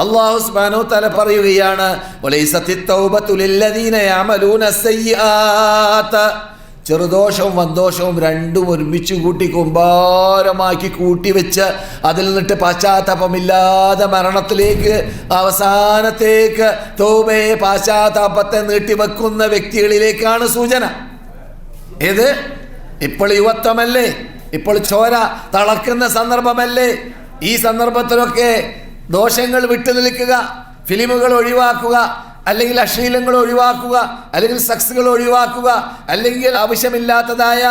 അള്ളാഹു സുബ്ഹാനഹു തല പറയുകയാണ് ചെറുദോഷവും വന്തോഷവും രണ്ടും ഒരുമിച്ച് കൂട്ടി കുമ്പാരമാക്കി കൂട്ടിവെച്ച് അതിൽ നിന്നിട്ട് പശ്ചാത്താപമില്ലാതെ മരണത്തിലേക്ക് അവസാനത്തേക്ക് തോബയെ പാശ്ചാത്താപത്തെ നീട്ടിവെക്കുന്ന വ്യക്തികളിലേക്കാണ് സൂചന. ഏത്? ഇപ്പോൾ യുവത്വമല്ലേ? ഇപ്പോൾ ചോര തളക്കുന്ന സന്ദർഭമല്ലേ? ഈ സന്ദർഭത്തിലൊക്കെ ദോഷങ്ങൾ വിട്ടുനിൽക്കുക ഫിലിമുകൾ ഒഴിവാക്കുക അല്ലെങ്കിൽ അശ്ലീലങ്ങൾ ഒഴിവാക്കുക അല്ലെങ്കിൽ സെക്സുകൾ ഒഴിവാക്കുക അല്ലെങ്കിൽ ആവശ്യമില്ലാത്തതായ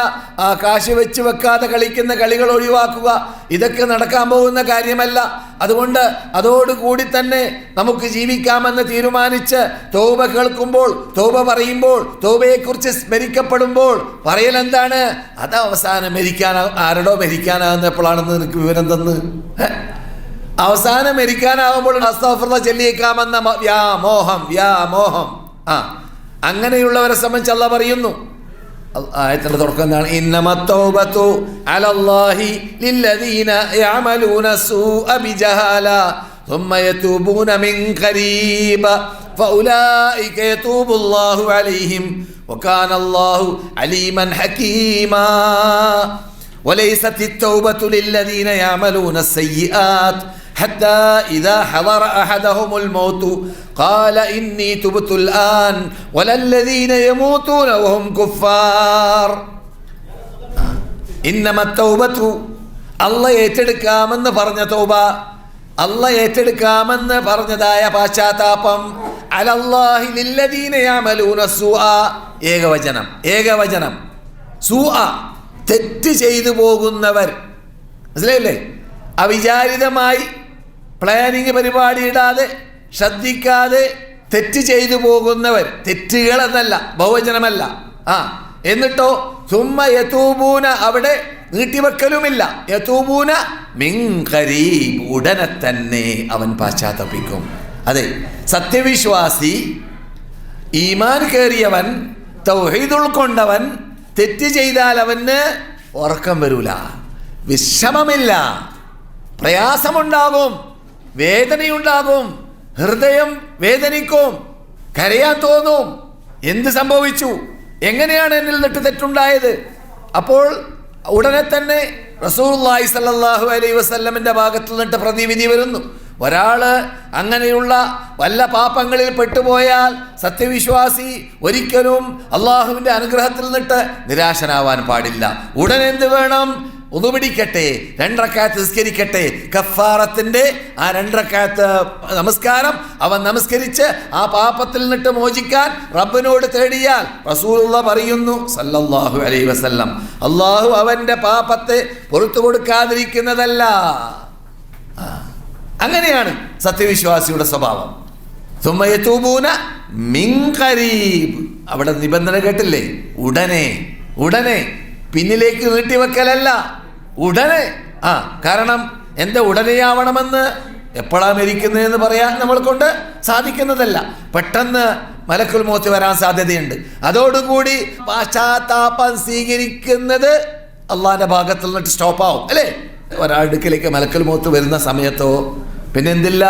കാശ് വെച്ച് വെക്കാതെ കളിക്കുന്ന കളികൾ ഒഴിവാക്കുക. ഇതൊക്കെ നടക്കാൻ പോകുന്ന കാര്യമല്ല. അതുകൊണ്ട് അതോടുകൂടി തന്നെ നമുക്ക് ജീവിക്കാമെന്ന് തീരുമാനിച്ച് തോബ കേൾക്കുമ്പോൾ തോബ പറയുമ്പോൾ തോബയെക്കുറിച്ച് സ്മരിക്കപ്പെടുമ്പോൾ പറയൽ എന്താണ്? അത് അവസാനം മരിക്കാൻ ആരോടോ മരിക്കാനാകുന്നപ്പോഴാണെന്ന് നിനക്ക് വിവരം തന്ന്? അവസാനം മരിക്കാനാകുമ്പോൾ അസ്താഫുള്ള ചെല്ലിയേക്കാമെന്ന മ- വ്യാമോഹം വ്യാമോഹം ആ അങ്ങനെയുള്ളവരെ സംബന്ധിച്ച് അല്ല പറയുന്നു അൽ- ആയത്തിന്റെ തുടക്കം എന്താണ് ഇന്നമത്തൗബത്തു അലല്ലാഹി ലില്ലദീന യഅമലൂന സൂഅ ബിജഹാല ثم يتوبون من قريب فأولئك يتوب الله عليهم وكان الله عليما حكيما وليست التوبة للذين يعملون السيئات حتى إذا حضر أحدهم الموت قال إني تبت الآن ولا الذين يموتون وهم كفار إنما التوبة അല്ല ഏറ്റെടുക്കാമെന്ന് പറഞ്ഞ തൗബ അല്ല ഏറ്റെടുക്കാമെന്ന് പറഞ്ഞതായ പാശ്ചാത്താപം അലല്ലാഹി ലില്ലദീന യഅമലൂന സൂഅ ഏകവചനം ഏകവചനം സൂഅ തെറ്റ് ചെയ്തു പോകുന്നവർ മനസ്സിലായില്ലേ അവിചാരിതമായി പ്ലാനിങ് പരിപാടി ഇടാതെ ശ്രദ്ധിക്കാതെ തെറ്റ് ചെയ്തു പോകുന്നവർ തെറ്റുകൾ എന്നല്ല ബഹുവചനമല്ല. ആ എന്നിട്ടോ സുമ്മ യതൂബൂന അവിടെ നീട്ടിവെക്കലുമില്ല. യതൂബൂന മിങ്കരി ഉടനെ തന്നെ അവൻ പാശ്ചാത്തപിക്കും. അതെ സത്യവിശ്വാസി ഈമാൻ കയറിയവൻ തൗഹീദ് ഉൾക്കൊണ്ടവൻ തെറ്റ് ചെയ്താൽ അവന് ഉറക്കം വരൂല. വിശ്രമമില്ല. പ്രയാസമുണ്ടാകും. വേദനയുണ്ടാകും. ഹൃദയം വേദനിക്കും. കരയാൻ തോന്നും. എന്ത് സംഭവിച്ചു? എങ്ങനെയാണ് എന്നിൽ നിട്ട് തെറ്റുണ്ടായത്? അപ്പോൾ ഉടനെ തന്നെ റസൂല്ലായി സല്ലാഹു അലൈ വസ്ല്ലമിന്റെ ഭാഗത്തു നിന്നിട്ട് പ്രതിവിധി വരുന്നു. ഒരാൾ അങ്ങനെയുള്ള വല്ല പാപങ്ങളിൽ പെട്ടുപോയാൽ സത്യവിശ്വാസി ഒരിക്കലും അള്ളാഹുവിന്റെ അനുഗ്രഹത്തിൽ നിന്നിട്ട് നിരാശനാവാൻ പാടില്ല. ഉടനെന്ത് വേണം? ഉതുപിടിക്കട്ടെ രണ്ടറക്കാത്ത് നിസ്കരിക്കട്ടെ. കഫാറത്തിന്റെ ആ രണ്ടറക്കാത്ത് നമസ്കാരം അവൻ നമസ്കരിച്ച് ആ പാപത്തിൽ നിന്നിട്ട് മോചിക്കാൻ റബ്ബിനോട് തേടിയാൽ റസൂലുള്ള പറയുന്നു സല്ലല്ലാഹു അലൈ വസല്ലം അള്ളാഹു അവന്റെ പാപത്തെ പുറത്തു കൊടുക്കാതിരിക്കുന്നതല്ല. അങ്ങനെയാണ് സത്യവിശ്വാസിയുടെ സ്വഭാവം. സുമയത്തൂബൂന മിങ്കരീബ് അവിടെ നിബന്ധന കേട്ടില്ലേ? ഉടനെ ഉടനെ പിന്നിലേക്ക് നീട്ടിവെക്കലല്ല. ഉടനെ. ആ കാരണം എന്റെ ഉടനെയാവണമെന്ന് എപ്പോഴാ മരിക്കുന്നതെന്ന് പറയാൻ നമ്മൾ കൊണ്ട് സാധിക്കുന്നതല്ല. പെട്ടെന്ന് മലക്കുൽ മോത്ത് വരാൻ സാധ്യതയുണ്ട്. അതോടുകൂടി പാശ്ചാത്താപം സ്വീകരിക്കുന്നത് അള്ളാന്റെ ഭാഗത്തു നിന്നിട്ട് സ്റ്റോപ്പ് ആവും അല്ലേ? ഒരാടുക്കലേക്ക് മലക്കൽ മോത്ത് വരുന്ന സമയത്തോ പിന്നെ എന്തില്ല?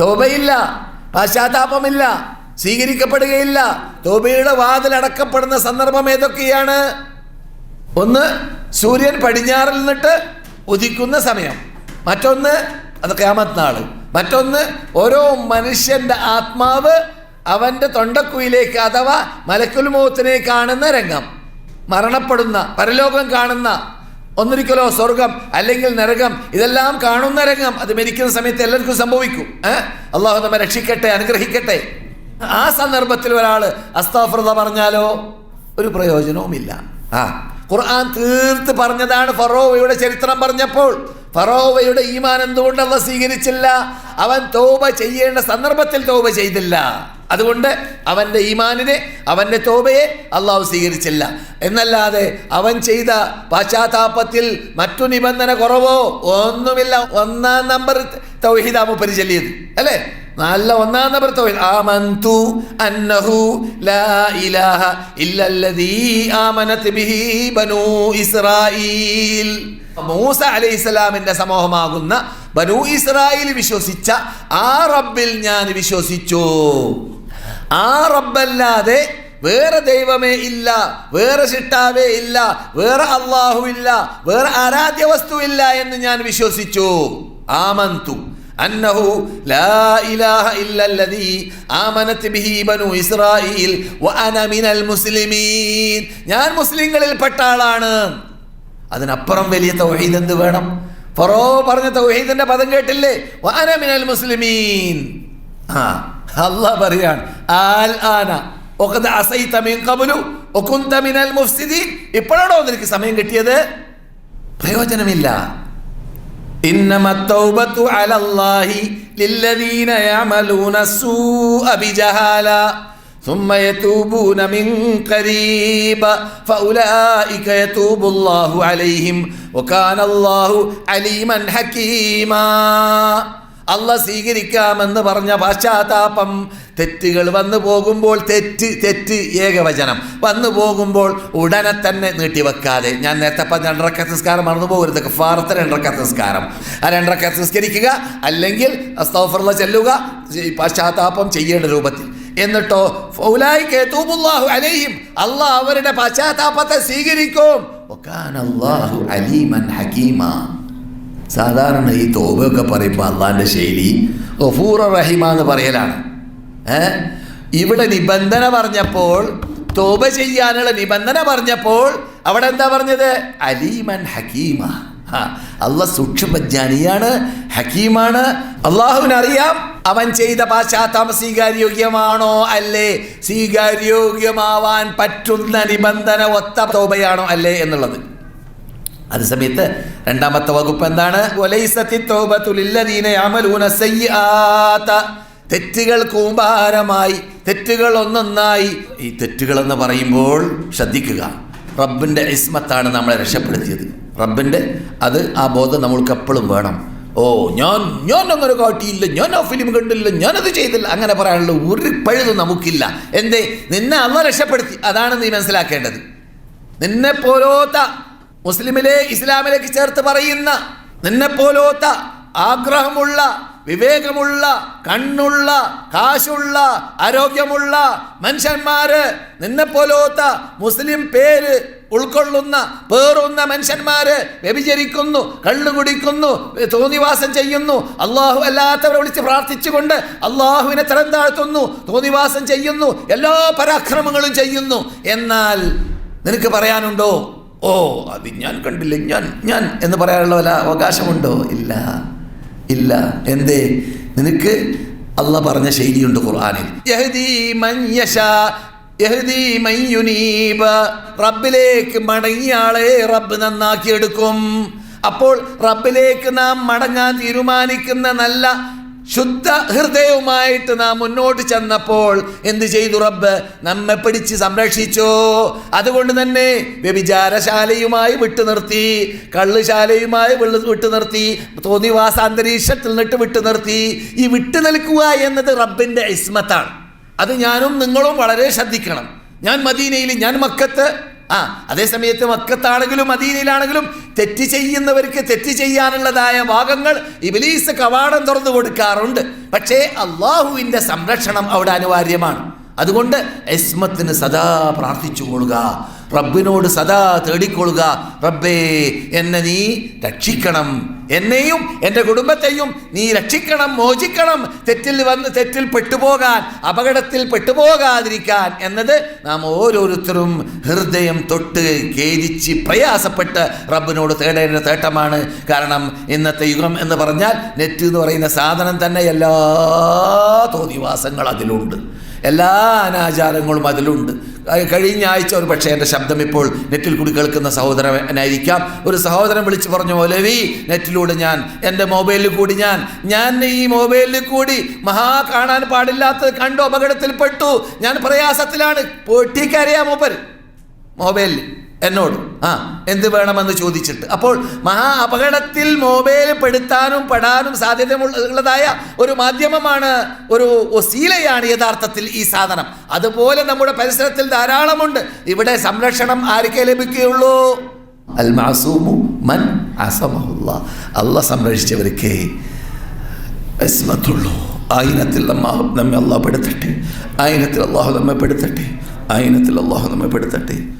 തോബയില്ല പാശ്ചാത്താപമില്ല സ്വീകരിക്കപ്പെടുകയില്ല. തോബയുടെ വാതിൽ അടക്കപ്പെടുന്ന സന്ദർഭം ഏതൊക്കെയാണ്? ഒന്ന് സൂര്യൻ പടിഞ്ഞാറിൽ നിന്നിട്ട് ഉദിക്കുന്ന സമയം. മറ്റൊന്ന് അത് ക്യാമത്ത് നാൾ. മറ്റൊന്ന് ഓരോ മനുഷ്യന്റെ ആത്മാവ് അവന്റെ തൊണ്ടക്കുയിലേക്ക് അഥവാ മലക്കുൽമോത്തിനെ കാണുന്ന രംഗം. മരണപ്പെടുന്ന പരലോകം കാണുന്ന ഒന്നിരിക്കലോ സ്വർഗം അല്ലെങ്കിൽ നരകം ഇതെല്ലാം കാണുന്ന രംഗം അത് മരിക്കുന്ന സമയത്ത് എല്ലാവർക്കും സംഭവിക്കും. അള്ളാഹു നമ്മെ രക്ഷിക്കട്ടെ അനുഗ്രഹിക്കട്ടെ. ആ സന്ദർഭത്തിൽ ഒരാൾ അസ്താഫ്രത പറഞ്ഞാലോ? ഒരു പ്രയോജനവുമില്ല. ആ ഖുർആൻ തീർത്ത് പറഞ്ഞതാണ് ഫറോവയുടെ ചരിത്രം പറഞ്ഞപ്പോൾ. ഫറോവയുടെ ഈമാൻ എന്തുകൊണ്ട് അല്ല സ്വീകരിച്ചില്ല? അവൻ തോപ ചെയ്യേണ്ട സന്ദർഭത്തിൽ തോപ ചെയ്തില്ല. അതുകൊണ്ട് അവന്റെ ഈമാനിനെ അവന്റെ തോബയെ അള്ളാഹു സ്വീകരിച്ചില്ല. എന്നല്ലാതെ അവൻ ചെയ്ത പാശ്ചാത്താപത്തിൽ മറ്റു നിബന്ധന കുറവോ ഒന്നുമില്ല. ഒന്നാം നമ്പർ തൗഹീദാമു പരിചല്യത് അല്ലേ? നല്ല ഒന്നാം നമ്പർ ആമന്തു അന്നഹു ലാ ഇലാഹ ബിഹി ബനൂ ഇസ്രായീൽ മൂസ അലൈഹിസ്സലാമിന്റെ സമൂഹമാകുന്ന ബനൂ ഇസ്രായേൽ വിശ്വസിച്ച ആ റബ്ബിൽ ഞാൻ വിശ്വസിച്ചു. ആ റബ്ബല്ലാതെ വേറെ ദൈവമേ ഇല്ല വേറെ ചിട്ടാവേ ഇല്ല വേറെ അള്ളാഹു ഇല്ല വേറെ ആരാധ്യ വസ്തു ഇല്ല എന്ന് ഞാൻ വിശ്വസിച്ചു. ആമന്തു. അന്നഹു ലാ ഇലാഹ ഇല്ലല്ലദീ ആമനത് ബിഹി ബനു ഇസ്രായീൽ വഅന മിനൽ മുസ്ലിമീൻ. ഞാൻ മുസ്ലിങ്ങളിൽപ്പെട്ട ആളാണ്. അതിനപ്പുറം വലിയ തൗഹീദ് എന്ത് വേണം? ഫറോ പറഞ്ഞ തൗഹീദിന്റെ പദം കേട്ടില്ലേ? വഅന മിനൽ മുസ്ലിമീൻ. ആ അല്ലാഹ് പറയാണ് ആൽ ആന ഒക്കത് അസൈത മിൻ ഖബ്ലു ഒകുന്ത മിനൽ മുഫ്സിദീൻ. ഇപ്പോഴാണോ നിനക്ക് സമയം കിട്ടിയത്? പ്രയോജനമില്ല. إنما التوبة على الله للذين يعملون السوء بجهالة ثم يتوبون من قريب فأولئك يتوب الله عليهم وكان الله عليما حكيما അല്ല സ്വീകരിക്കാമെന്ന് പറഞ്ഞ പശ്ചാത്താപം തെറ്റുകൾ വന്നു പോകുമ്പോൾ തെറ്റ് തെറ്റ് ഏകവചനം. വന്നു പോകുമ്പോൾ ഉടനെ തന്നെ നീട്ടിവെക്കാതെ. ഞാൻ നേരത്തെ പറഞ്ഞ രണ്ടരക്ക സംസ്കാരം മറന്നു പോകരുത്. ഫാറത്തെ രണ്ടരക്ക സംസ്കാരം ആ രണ്ടരക്ക സംസ്കരിക്കുക അല്ലെങ്കിൽ അസ്തഫറുള്ള ചെല്ലുക പശ്ചാത്താപം ചെയ്യേണ്ട രൂപത്തിൽ. എന്നിട്ടോ അലൈഹിം അള്ളാഹ് അവരുടെ പശ്ചാത്താപത്തെ സ്വീകരിക്കും. അലീമൻ ഹകീമ. സാധാരണ ഈ തോബയൊക്കെ പറയുമ്പോൾ അള്ളാന്റെ ശൈലി ഗഫൂർ റഹിമ എന്ന് പറയലാണ്. ഇവിടെ നിബന്ധന പറഞ്ഞപ്പോൾ തോബ ചെയ്യാനുള്ള നിബന്ധന പറഞ്ഞപ്പോൾ അവിടെ എന്താ പറഞ്ഞത്? അലീമൻ ഹക്കീമ അള്ള സൂക്ഷ്മജ്ഞാനിയാണ് ഹക്കീമാണ് അള്ളാഹുവിനറിയാം അവൻ ചെയ്ത പാശ്ചാത്താപ സ്വീകാര്യോഗ്യമാണോ അല്ലേ? സ്വീകാര്യോഗ്യമാവാൻ പറ്റുന്ന നിബന്ധന ഒത്ത തോബയാണോ അല്ലേ എന്നുള്ളത്. അതേ സമയത്ത് രണ്ടാമത്തെ വകുപ്പ് എന്താണ്? തെറ്റുകൾ കൂമ്പാരമായി തെറ്റുകൾ ഒന്നൊന്നായി. ഈ തെറ്റുകൾ എന്ന് പറയുമ്പോൾ ശ്രദ്ധിക്കുക റബ്ബിന്റെ ഇസ്മത്താണ് നമ്മളെ രക്ഷപ്പെടുത്തിയത്. റബ്ബിന്റെ അത് ആ ബോധം നമ്മൾക്ക് എപ്പോഴും വേണം. ഓ ഞാൻ ഞാൻ അങ്ങനെ കാട്ടിയില്ല ഞാൻ ആ ഫിലിം കണ്ടില്ല ഞാനത് ചെയ്തില്ല. അങ്ങനെ പറയാനുള്ള ഒരു പഴുതും നമുക്കില്ല. എന്തേ? നിന്നെ അന്ന് രക്ഷപ്പെടുത്തി. അതാണ് നീ മനസ്സിലാക്കേണ്ടത്. നിന്നെ പോലോത്ത മുസ്ലിമിലെ ഇസ്ലാമിലേക്ക് ചേർത്ത് പറയുന്ന നിന്നെ പോലോത്ത ആഗ്രഹമുള്ള വിവേകമുള്ള കണ്ണുള്ള കാശുള്ള ആരോഗ്യമുള്ള മനുഷ്യന്മാര് നിന്നെ പോലോത്ത മുസ്ലിം പേര് ഉൾക്കൊള്ളുന്ന പേറുന്ന മനുഷ്യന്മാര് വ്യഭിചരിക്കുന്നു കള്ളു കുടിക്കുന്നു തോന്നിവാസം ചെയ്യുന്നു. അള്ളാഹു അല്ലാത്തവരെ വിളിച്ച് പ്രാർത്ഥിച്ചുകൊണ്ട് അള്ളാഹുവിനെ തരം താഴ്ത്തുന്നു തോന്നിവാസം ചെയ്യുന്നു എല്ലാ പരാക്രമങ്ങളും ചെയ്യുന്നു. എന്നാൽ നിനക്ക് പറയാനുണ്ടോ? ഓ അത് ഞാൻ കണ്ടില്ല ഞാൻ ഞാൻ എന്ന് പറയാനുള്ള വല്ല അവകാശമുണ്ടോ? ഇല്ല ഇല്ല. എന്തേ? നിനക്ക് അല്ല പറഞ്ഞ ശൈലിയുണ്ട് ഖുർആനിൽ. റബ്ബിലേക്ക് മടങ്ങിയാളെ റബ്ബ് നന്നാക്കിയെടുക്കും. അപ്പോൾ റബ്ബിലേക്ക് നാം മടങ്ങാൻ തീരുമാനിക്കുന്ന നല്ല ശുദ്ധ ഹൃദയവുമായിട്ട് നാം മുന്നോട്ട് ചെന്നപ്പോൾ എന്ത് ചെയ്തു റബ്ബ്? നമ്മെ പിടിച്ച് സംരക്ഷിച്ചോ. അതുകൊണ്ട് തന്നെ വ്യഭിചാരശാലയുമായി വിട്ടു നിർത്തി കള്ളുശാലയുമായി വിട്ടു നിർത്തി തോന്നിവാസ അന്തരീക്ഷത്തിൽ നിന്നിട്ട് വിട്ടു നിർത്തി. ഈ വിട്ടു നിൽക്കുക എന്നത് റബ്ബിന്റെ ഇസ്മത്താണ്. അത് ഞാനും നിങ്ങളും വളരെ ശ്രദ്ധിക്കണം. ഞാൻ മദീനയിൽ ഞാൻ മക്കത്ത് ആ അതേസമയത്ത് മക്കത്താണെങ്കിലും മദീനയിലാണെങ്കിലും തെറ്റ് ചെയ്യുന്നവർക്ക് തെറ്റ് ചെയ്യാനുള്ളതായ ഭാഗങ്ങൾ ഇബിലീസ് കവാടം തുറന്നു കൊടുക്കാറുണ്ട്. പക്ഷേ അള്ളാഹുവിന്റെ സംരക്ഷണം അവിടെ അനിവാര്യമാണ്. അതുകൊണ്ട് എസ്മത്തിന് സദാ പ്രാർത്ഥിച്ചു കൊള്ളുക റബ്ബിനോട് സദാ തേടിക്കൊള്ളുക. റബ്ബേ എന്നെ നീ രക്ഷിക്കണം. എന്നെയും എന്റെ കുടുംബത്തെയും നീ രക്ഷിക്കണം മോചിക്കണം. തെറ്റിൽ വന്ന് തെറ്റിൽ പെട്ടുപോകാൻ അപകടത്തിൽ പെട്ടുപോകാതിരിക്കാൻ എന്നത് നാം ഓരോരുത്തരും ഹൃദയം തൊട്ട് ഖേദിച്ച് പ്രയാസപ്പെട്ട് റബ്ബിനോട് തേടേണ്ട തേട്ടമാണ്. കാരണം ഇന്നത്തെ യുഗം എന്ന് പറഞ്ഞാൽ നെറ്റ് എന്ന് പറയുന്ന സാധനം തന്നെ എല്ലാ തോതിവാസങ്ങൾ അതിലുണ്ട്. എല്ലാ അനാചാരങ്ങളും അതിലുണ്ട്. കഴിഞ്ഞ ആഴ്ച ഒരു പക്ഷേ എന്റെ ശബ്ദം ഇപ്പോൾ നെറ്റിൽ കൂടി കേൾക്കുന്ന സഹോദരനായിരിക്കാം ഒരു സഹോദരൻ വിളിച്ചു പറഞ്ഞു മൗലവി നെറ്റിലൂടെ ഞാൻ എന്റെ മൊബൈലിൽ കൂടി ഞാൻ ഞാൻ ഈ മൊബൈലിൽ കൂടി മഹാ കാണാൻ പാടില്ലാത്തത് കണ്ടു അപകടത്തിൽപ്പെട്ടു ഞാൻ പ്രയാസത്തിലാണ്. പൊട്ടിക്കറിയാം മൊബൈൽ മൊബൈലിൽ. എന്നോട്. ആ എന്ത് വേണമെന്ന് ചോദിച്ചിട്ട്. അപ്പോൾ മഹാ അപകടത്തിൽ മൊബൈൽ പെടുത്താനും പെടാനും സാധ്യത ഉള്ളതായ ഒരു മാധ്യമമാണ് ഒരു ശീലയാണ് യഥാർത്ഥത്തിൽ ഈ സാധനം. അതുപോലെ നമ്മുടെ പരിസരത്തിൽ ധാരാളമുണ്ട്. ഇവിടെ സംരക്ഷണം ആർക്കേ ലഭിക്കുകയുള്ളൂ? അൽ മാസൂമു മൻ അല്ല സംരക്ഷിച്ചവർക്ക് അസ്മത്തുള്ളൂ. ആയിനത്തിൽ നമ്മെ അള്ളാഹ് പെടുത്തട്ടെ. ആയിനത്തിൽ അള്ളാഹു നമ്മെ പെടുത്തട്ടെ. ആയിനത്തിൽ അള്ളാഹു നമ്മെ പെടുത്തട്ടെ.